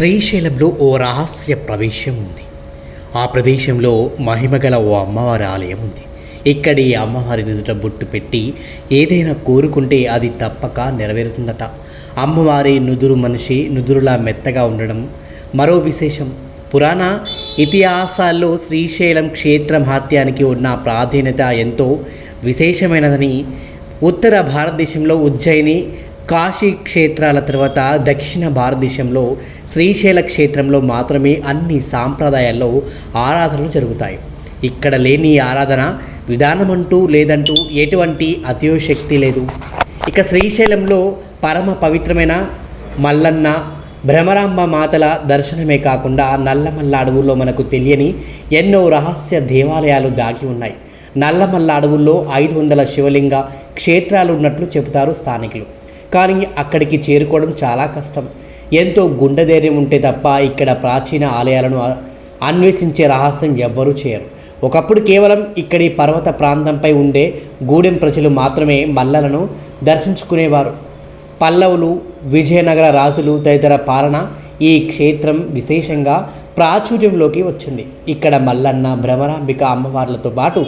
శ్రీశైలంలో ఓ రహస్య ప్రవేశం ఉంది. ఆ ప్రదేశంలో మహిమగల ఓ అమ్మవారి ఆలయం ఉంది. ఇక్కడి అమ్మవారి నుదుట బొట్టు పెట్టి ఏదైనా కోరుకుంటే అది తప్పక నెరవేరుతుందట. అమ్మవారి నుదురు మనిషి నుదురులా మెత్తగా ఉండడం మరో విశేషం. పురాణ ఇతిహాసాల్లో శ్రీశైలం క్షేత్ర మహాత్యానికి ఉన్న ప్రాధాన్యత ఎంతో విశేషమైనదని ఉత్తర భారతదేశంలో ఉజ్జయిని కాశీ క్షేత్రాల తర్వాత దక్షిణ భారతదేశంలో శ్రీశైల క్షేత్రంలో మాత్రమే అన్ని సాంప్రదాయాల్లో ఆరాధనలు జరుగుతాయి. ఇక్కడ లేని ఆరాధన విధానమంటూ లేదంటూ ఎటువంటి అతియోశక్తి లేదు. ఇక శ్రీశైలంలో పరమ పవిత్రమైన మల్లన్న భ్రమరాంబ మాతల దర్శనమే కాకుండా నల్లమల్ల అడవుల్లో మనకు తెలియని ఎన్నో రహస్య దేవాలయాలు దాగి ఉన్నాయి. నల్లమల్ల అడవుల్లో ఐదు వందల శివలింగ క్షేత్రాలు ఉన్నట్లు చెబుతారు స్థానికులు. కానీ అక్కడికి చేరుకోవడం చాలా కష్టం. ఎంతో గుండె ధైర్యం ఉంటే తప్ప ఇక్కడ ప్రాచీన ఆలయాలను అన్వేషించే రహస్యం ఎవ్వరూ చేయరు. ఒకప్పుడు కేవలం ఇక్కడి పర్వత ప్రాంతంపై ఉండే గూడెం ప్రజలు మాత్రమే మల్లలను దర్శించుకునేవారు. పల్లవులు విజయనగర రాజులు తదితర పాలన ఈ క్షేత్రం విశేషంగా ప్రాచుర్యంలోకి వచ్చింది. ఇక్కడ మల్లన్న భ్రమరాంబిక అమ్మవార్లతో పాటు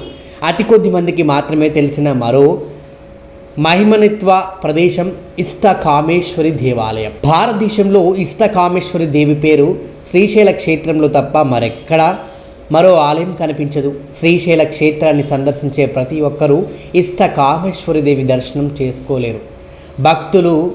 అతి కొద్ది మందికి మాత్రమే తెలిసిన మరో మహిమనిత్వ ప్రదేశం ఇష్టకామేశ్వరి దేవాలయం. భారతదేశంలో ఇష్టకామేశ్వరి దేవి పేరు శ్రీశైల క్షేత్రంలో తప్ప మరెక్కడా మరో ఆలయం కనిపించదు. శ్రీశైల క్షేత్రాన్ని సందర్శించే ప్రతి ఒక్కరూ ఇష్టకామేశ్వరి దేవి దర్శనం చేసుకోలేరు. భక్తులు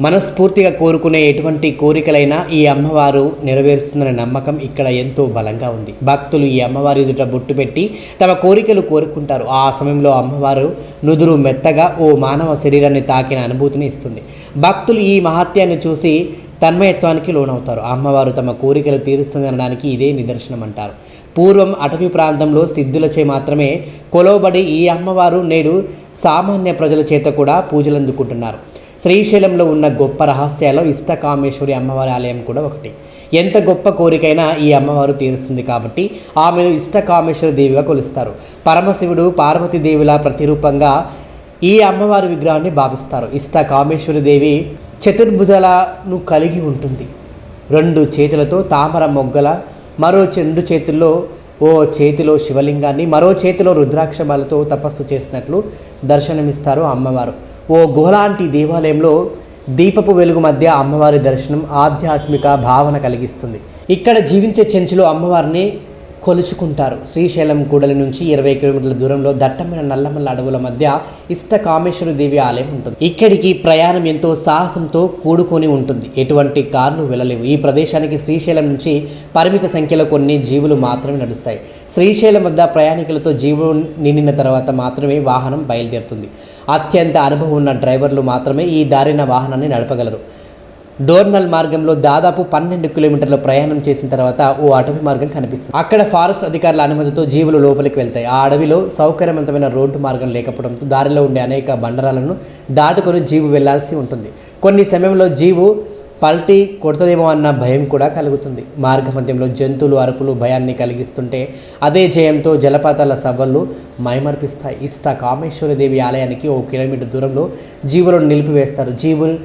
మనస్ఫూర్తిగా కోరుకునే ఎటువంటి కోరికలైనా ఈ అమ్మవారు నెరవేరుస్తుందనే నమ్మకం ఇక్కడ ఎంతో బలంగా ఉంది. భక్తులు ఈ అమ్మవారి ఎదుట బొట్టు పెట్టి తమ కోరికలు కోరుకుంటారు. ఆ సమయంలో అమ్మవారు నుదురు మెత్తగా ఓ మానవ శరీరాన్ని తాకిన అనుభూతిని ఇస్తుంది. భక్తులు ఈ మహత్యాన్ని చూసి తన్మయత్వానికి లోనవుతారు. అమ్మవారు తమ కోరికలు తీరుస్తుందనడానికి ఇదే నిదర్శనం అంటారు. పూర్వం అటవీ ప్రాంతంలో సిద్ధులచే మాత్రమే కొలవబడి ఈ అమ్మవారు నేడు సామాన్య ప్రజల చేత కూడా పూజలు అందుకుంటున్నారు శ్రీశైలంలో ఉన్న గొప్ప రహస్యాల్లో ఇష్టకామేశ్వరి అమ్మవారి ఆలయం కూడా ఒకటి. ఎంత గొప్ప కోరికైనా ఈ అమ్మవారు తీరుస్తుంది కాబట్టి ఆమెను ఇష్టకామేశ్వరి దేవిగా కొలుస్తారు. పరమశివుడు పార్వతీదేవిలా ప్రతిరూపంగా ఈ అమ్మవారి విగ్రహాన్ని భావిస్తారు. ఇష్ట కామేశ్వరి దేవి చతుర్భుజాలను కలిగి ఉంటుంది. రెండు చేతులతో తామర మొగ్గల మరో రెండు చేతుల్లో ఓ చేతిలో శివలింగాన్ని మరో చేతిలో రుద్రాక్షమాలతో తపస్సు చేసినట్లు దర్శనమిస్తారు అమ్మవారు. ఓ గుహలాంటి దేవాలయంలో దీపపు వెలుగు మధ్య అమ్మవారి దర్శనం ఆధ్యాత్మిక భావన కలిగిస్తుంది. ఇక్కడ జీవించే చెంచులో అమ్మవారిని కొలుచుకుంటారు. శ్రీశైలం గూడల నుంచి ఇరవై కిలోమీటర్ల దూరంలో దట్టమైన నల్లమల్ల అడవుల మధ్య ఇష్ట కామేశ్వర దేవి ఆలయం ఉంటుంది. ఇక్కడికి ప్రయాణం ఎంతో సాహసంతో కూడుకొని ఉంటుంది. ఎటువంటి కార్లు వెళ్ళలేవు. ఈ ప్రదేశానికి శ్రీశైలం నుంచి పరిమిత సంఖ్యలో కొన్ని జీవులు మాత్రమే నడుస్తాయి. శ్రీశైలం వద్ద ప్రయాణికులతో జీవులు నిండిన తర్వాత మాత్రమే వాహనం బయలుదేరుతుంది. అత్యంత అనుభవం ఉన్న డ్రైవర్లు మాత్రమే ఈ దారిన వాహనాన్ని నడపగలరు. డోర్నల్ మార్గంలో దాదాపు పన్నెండు కిలోమీటర్ల ప్రయాణం చేసిన తర్వాత ఓ అటవీ మార్గం కనిపిస్తుంది. అక్కడ ఫారెస్ట్ అధికారుల అనుమతితో జీవులు లోపలికి వెళ్తాయి. ఆ అడవిలో సౌకర్యవంతమైన రోడ్డు మార్గం లేకపోవడంతో దారిలో ఉండే అనేక బండరాలను దాటుకొని జీవు వెళ్ళాల్సి ఉంటుంది. కొన్ని సమయంలో జీవు పల్టీ కొడతదేమో అన్న భయం కూడా కలుగుతుంది. మార్గ మధ్యంలో జంతువులు అరుపులు భయాన్ని కలిగిస్తుంటే అదే జయంతో జలపాతాల సవ్వళ్ళు మైమర్పిస్తాయి. ఇష్ట కామేశ్వరి దేవి ఆలయానికి ఓ కిలోమీటర్ దూరంలో జీవులను నిలిపివేస్తారు. జీవులు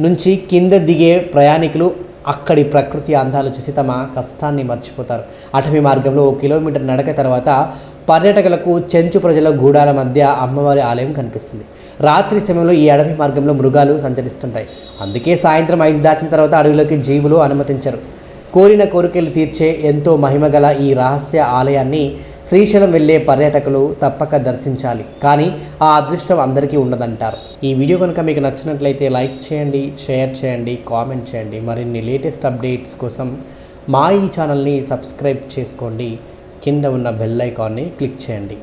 నుంచి కింద దిగే ప్రయాణికులు అక్కడి ప్రకృతి అందాలు చూసి తమ కష్టాన్ని మర్చిపోతారు. అటవీ మార్గంలో ఓ కిలోమీటర్ నడక తర్వాత పర్యాటకులకు చెంచు ప్రజల గూడాల మధ్య అమ్మవారి ఆలయం కనిపిస్తుంది. రాత్రి సమయంలో ఈ అడవి మార్గంలో మృగాలు సంచరిస్తుంటాయి. అందుకే సాయంత్రం ఐదు దాటిన తర్వాత అడవిలోకి జీవులు అనుమతించరు. కోరిన కోరికలు తీర్చే ఎంతో మహిమగల ఈ రహస్య ఆలయాన్ని శ్రీశైలం వెళ్ళే పర్యాటకులు తప్పక దర్శించాలి. కానీ ఆ అదృష్టం అందరికీ ఉండదంటారు. ఈ వీడియో కనుక మీకు నచ్చినట్లయితే లైక్ చేయండి షేర్ చేయండి కామెంట్ చేయండి. మరిన్ని లేటెస్ట్ అప్డేట్స్ కోసం మా ఈ ఛానల్ని సబ్స్క్రైబ్ చేసుకోండి. కింద ఉన్న బెల్ ఐకాన్ని క్లిక్ చేయండి.